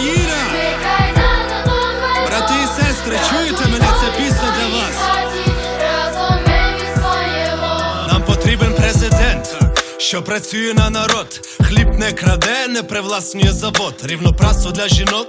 Україна! Брати і сестри, чуєте мене? Це пісня для вас. Нам потрібен президент, що працює на народ. Хліб не краде, не привласнює завод. Рівно прасу для жінок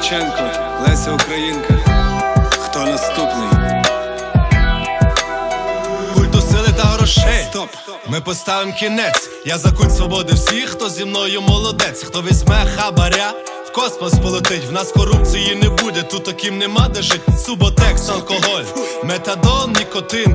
Шевченко, Леся Українка. Хто наступний? Культу сили та грошей. Стоп! Ми поставимо кінець. Я за культ свободи всіх, хто зі мною молодець, хто візьме хабаря. В космос полетить, в нас корупції не буде, тут таким нема де жить Суботекс, алкоголь, метадон, нікотин